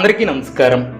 అందరికీ నమస్కారం.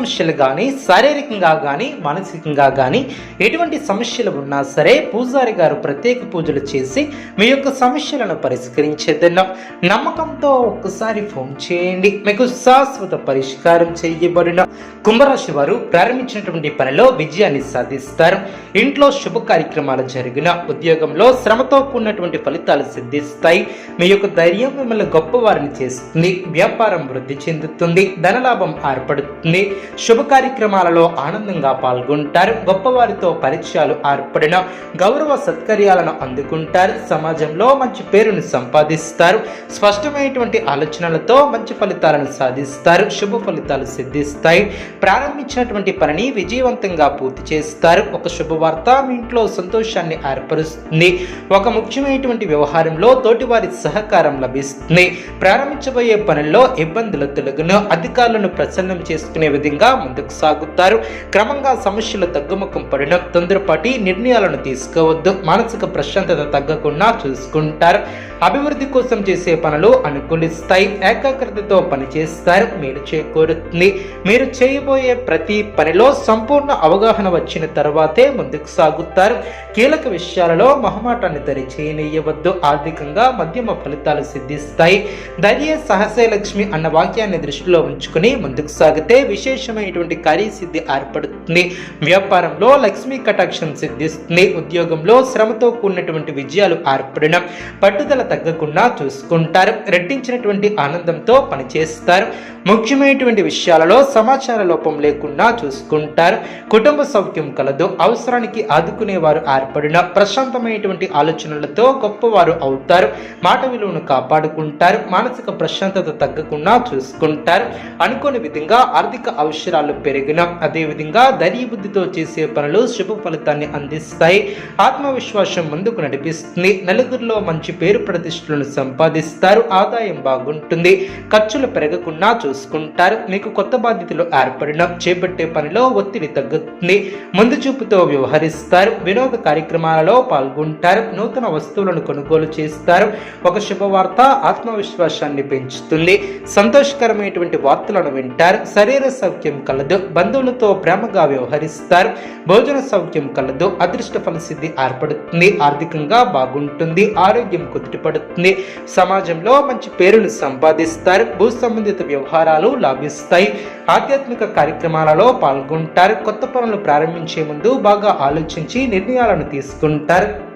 సమస్యలు కానీ శారీరకంగా కానీ మానసికంగా కానీ ఎటువంటి సమస్యలు ఉన్నా సరే పూజారి గారు ప్రత్యేక పూజలు చేసి మీ యొక్క సమస్యలను పరిష్కరించేదన్నాం. నమ్మకంతో ఒక్కసారి ఫోన్ చేయండి. మీకు శాశ్వత పరిష్కారం చేయబడిన. కుంభరాశి వారు ప్రారంభించినటువంటి పనిలో విజయాన్ని సాధిస్తారు. ఇంట్లో శుభ కార్యక్రమాలు జరిగిన ఉద్యోగంలో శ్రమతో కూడినటువంటి ఫలితాలు సిద్ధిస్తాయి. మీ యొక్క ధైర్యం మిమ్మల్ని గొప్పవారిని చేస్తుంది. వ్యాపారం వృద్ధి చెందుతుంది. ధనలాభం ఏర్పడుతుంది. శుభ కార్యక్రమాలలో ఆనందంగా పాల్గొంటారు. గొప్పవారితో పరిచయాలు ఏర్పడిన గౌరవ సత్కర్యాలను అందుకుంటారు. సమాజంలో మంచి పేరును సంపాదిస్తారు. స్పష్టమైనటువంటి ఆలోచనలతో మంచి ఫలితాలను సాధిస్తారు. శుభ ఫలితాలు సిద్ధిస్తాయి. ప్రారంభించినటువంటి పనిని విజయవంతంగా పూర్తి చేస్తారు. ఒక శుభవార్త మీ ఇంట్లో సంతోషాన్ని ఏర్పరుస్తుంది. ఒక ముఖ్యమైనటువంటి వ్యవహారంలో తోటివారి సహకారం లభిస్తుంది. ప్రారంభించబోయే పనుల్లో ఇబ్బందులు తొలగును. అధికారులను ప్రసన్నం చేసుకునే విధంగా ముందుకు సాగుతారు. క్రమంగా సమస్యలు తగ్గుముఖం పడిన తొందరపాటి నిర్ణయాలను తీసుకోవద్దు. మానసిక ప్రశాంతత తగ్గకుండా చూసుకుంటారు. అభివృద్ధి కోసం చేసే పనులు అనుకూలిస్తాయి. ఏకాగ్రతతో పనిచేస్తారు. మీరు చేకూరుతుంది. మీరు చేయబోయే ప్రతి పనిలో సంపూర్ణ అవగాహన వచ్చిన తర్వాతే ముందుకు సాగుతారు. కీలక విషయాలలో మొహమాటాన్ని దరి చేయనీయవద్దు ఆర్థికంగా మధ్యమ ఫలితాలు సిద్ధిస్తాయి. ధైర్య సహసే లక్ష్మి అన్న వాక్యాన్ని దృష్టిలో ఉంచుకుని ముందుకు సాగితే విశేష విశేషమైనటువంటి సిద్ధి ఏర్పడుతుంది. వ్యాపారంలో లక్ష్మీ కటాక్షం సిద్ధిస్తుంది. ఉద్యోగంలో శ్రమతో కూడినటువంటి విజయాలు ఏర్పడిన పట్టుదల తగ్గకుండా చూసుకుంటారు. రెట్టించినటువంటి ఆనందంతో పనిచేస్తారు. ముఖ్యమైనటువంటి విషయాలలో సమాచార లోపం లేకుండా చూసుకుంటారు. కుటుంబ సౌఖ్యం కలదు. అవసరానికి ఆదుకునేవారు ఏర్పడిన ప్రశాంతమైనటువంటి ఆలోచనలతో గొప్పవారు అవుతారు. మాట విలువను కాపాడుకుంటారు. మానసిక ప్రశాంతత తగ్గకుండా చూసుకుంటారు. అనుకోని విధంగా ఆర్థిక అవసరం అక్షరాలు పెరిగిన అదేవిధంగా ధైర్యబుద్ధితో చేసే పనులు శుభ ఫలితాన్ని అందిస్తాయి. ఆత్మవిశ్వాసం ముందుకు నడిపిస్తుంది. నలుగురిలో మంచి పేరు ప్రతిష్టలను సంపాదిస్తారు. ఆదాయం బాగుంటుంది. ఖర్చులు పెరగకుండా చూసుకుంటారు. మీకు కొత్త బాధ్యతలు ఏర్పడిన చేపట్టే పనిలో ఒత్తిడి తగ్గుతుంది. ముందు చూపుతో వ్యవహరిస్తారు. వినోద కార్యక్రమాలలో పాల్గొంటారు. నూతన వస్తువులను కొనుగోలు చేస్తారు. ఒక శుభవార్త ఆత్మవిశ్వాసాన్ని పెంచుతుంది. సంతోషకరమైనటువంటి వార్తలను వింటారు. శరీర సౌఖ్యం కలదు. బంధువులతో ప్రేమగా వ్యవహరిస్తారు. భోజన సౌఖ్యం కలదు. అదృష్ట ఫలసిద్ధి ఏర్పడుతుంది. ఆర్థికంగా బాగుంటుంది. ఆరోగ్యం కుదుటపడుతుంది. సమాజంలో మంచి పేరును సంపాదిస్తారు. భూ సంబంధిత వ్యవహారాలు లాభిస్తాయి. ఆధ్యాత్మిక కార్యక్రమాలలో పాల్గొంటారు. కొత్త పనులు ప్రారంభించే ముందు బాగా ఆలోచించి నిర్ణయాలను తీసుకుంటారు.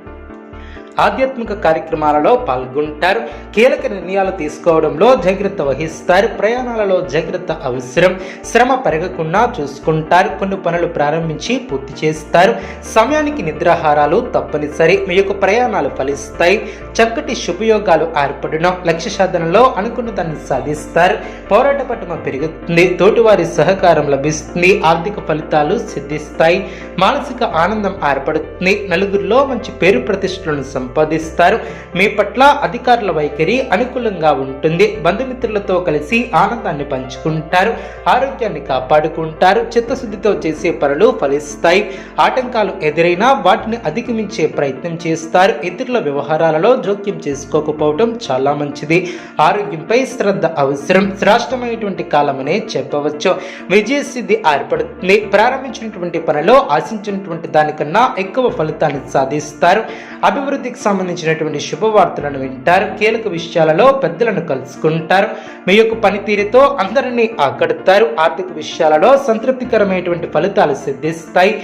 ఆధ్యాత్మిక కార్యక్రమాలలో పాల్గొంటారు. కీలక నిర్ణయాలు తీసుకోవడంలో జాగ్రత్త వహిస్తారు. ప్రయాణాలలో జాగ్రత్త అవసరం. శ్రమ పెరగకుండా చూసుకుంటారు. కొన్ని పనులు ప్రారంభించి పూర్తి చేస్తారు. సమయానికి నిద్రాహారాలు తప్పనిసరి. మీ యొక్క ప్రయాణాలు ఫలిస్తాయి. చక్కటి శుభయోగాలు ఏర్పడడం లక్ష్య సాధనలో అనుకున్న దాన్ని సాధిస్తారు. పోరాట పట్టుమ పెరుగుతుంది. తోటివారి సహకారం లభిస్తుంది. ఆర్థిక ఫలితాలు సిద్ధిస్తాయి. మానసిక ఆనందం ఏర్పడుతుంది. నలుగురిలో మంచి పేరు ప్రతిష్టలను సంపాదిస్తారు. మీ పట్ల అధికారుల వైఖరి అనుకూలంగా ఉంటుంది. బంధుమిత్రులతో కలిసి ఆనందాన్ని పంచుకుంటారు. ఆరోగ్యాన్ని కాపాడుకుంటారు. చిత్తశుద్ధితో చేసే పనులు ఫలిస్తాయి. ఆటంకాలు ఎదురైనా వాటిని అధిగమించే ప్రయత్నం చేస్తారు. ఇతరుల వ్యవహారాలలో జోక్యం చేసుకోకపోవడం చాలా మంచిది. ఆరోగ్యంపై శ్రద్ధ అవసరం. శ్రేష్టమైనటువంటి కాలమనే చెప్పవచ్చు. విజయసిద్ధి ఏర్పడుతుంది. ప్రారంభించినటువంటి పనిలో ఆశించినటువంటి దానికన్నా ఎక్కువ ఫలితాన్ని సాధిస్తారు. అభివృద్ధి అభివృద్ధికి సంబంధించినటువంటి శుభవార్తలను వింటారు కీలక విషయాలలో పెద్దలను కలుసుకుంటారు మీ యొక్క పనితీరుతో అందరినీ ఆకడతారు ఆర్థిక విషయాలలో సంతృప్తికరమైనటువంటి ఫలితాలు సిద్ధిస్తాయి.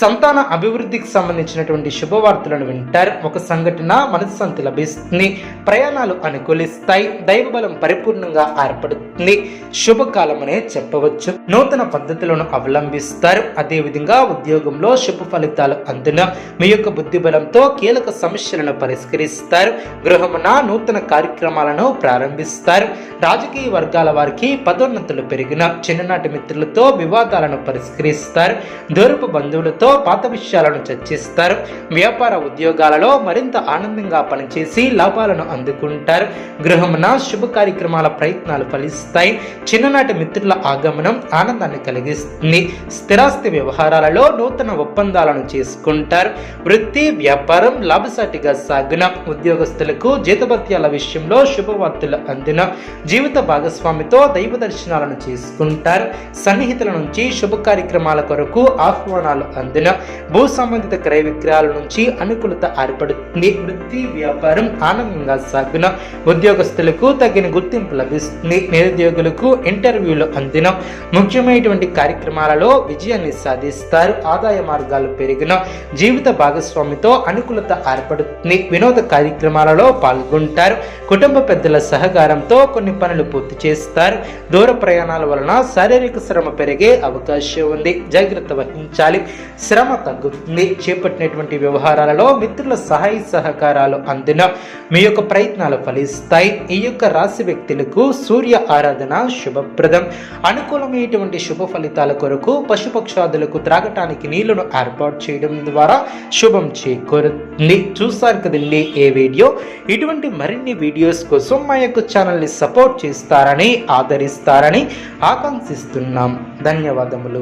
సంతాన అభివృద్ధికి సంబంధించినటువంటి శుభవార్తలను వింటారు. ఒక సంఘటన మనశ్శాంతి లభిస్తుంది. ప్రయాణాలు అనుకూలిస్తాయి. దైవబలం పరిపూర్ణంగా ఏర్పడుతుంది. శుభకాలమనే చెప్పవచ్చు. నూతన పద్ధతులను అవలంబిస్తారు. అదేవిధంగా ఉద్యోగంలో శుభ ఫలితాలు అందున మీ యొక్క బుద్ధి బలంతో కీలక సమస్యలను పరిష్కరిస్తారు. గృహమున నూతన కార్యక్రమాలను ప్రారంభిస్తారు. రాజకీయ వర్గాల వారికి పదోన్నతులు పెరిగిన చిన్ననాటి మిత్రులతో వివాదాలను పరిష్కరిస్తారు. దూరపు బంధువులతో పాత విషయాలను చర్చిస్తారు. వ్యాపార ఉద్యోగాలలో మరింత ఆనందంగా పనిచేసి లాభాలను అందుకుంటారు. గృహమున శుభ కార్యక్రమాల ప్రయత్నాలు ఫలిస్తాయి. చిన్ననాటి మిత్రుల ఆగమనం ఆనందాన్ని కలిగిస్తుంది. స్థిరాస్తి వ్యవహారాలలో నూతన ఒప్పందాలను చేసుకుంటారు. వృత్తి వ్యాపారం లాభసాటిగా సాగున ఉద్యోగస్తులకు జీతభత్యాల విషయంలో శుభవార్తలు అందిన జీవిత భాగస్వామితో దైవ దర్శనాలను చేసుకుంటారు. సన్నిహితుల నుంచి శుభ కార్యక్రమాల కొరకు ఆహ్వానాలు అందిన భూ సంబంధిత క్రయ విక్రయాల నుంచి అనుకూలత ఏర్పడుతుంది. వృత్తి వ్యాపారం ఆనందంగా సాగున ఉద్యోగస్తులకు తగిన గుర్తింపు లభిస్తుంది. నిరుద్యోగులకు ఇంటర్వ్యూలు అందిన ముఖ్యమైనటువంటి కార్యక్రమాలలో విజయాన్ని సాధిస్తారు. ఆదాయ మార్గాలు పెరిగిన జీవిత భాగస్వామితో అనుకూలత ఏర్పడుతుంది. వినోద కార్యక్రమాలలో పాల్గొంటారు. కుటుంబ పెద్దల సహకారంతో కొన్ని పనులు పూర్తి చేస్తారు. దూర ప్రయాణాల వలన శారీరక శ్రమ పెరిగే అవకాశం ఉంది. జాగ్రత్త వహించాలి. శ్రమ తగ్గుతుంది. చేపట్టినటువంటి వ్యవహారాలలో మిత్రుల సహాయ సహకారాలు అందిన మీ యొక్క ప్రయత్నాలు ఫలిస్తాయి. ఈ యొక్క రాశి వ్యక్తులకు సూర్య ఆరాధన శుభప్రదం. అనుకూలమైనటువంటి శుభ ఫలితాల కొరకు పశుపక్షాదులకు త్రాగటానికి నీళ్ళను ఏర్పాటు చేయడం ద్వారా శుభం చేకూరుతుంది. చూసారు కదండి ఏ వీడియో? ఇటువంటి మరిన్ని వీడియోస్ కోసం మా యొక్క ఛానల్ని సపోర్ట్ చేస్తారని ఆదరిస్తారని ఆకాంక్షిస్తున్నాం. ధన్యవాదములు.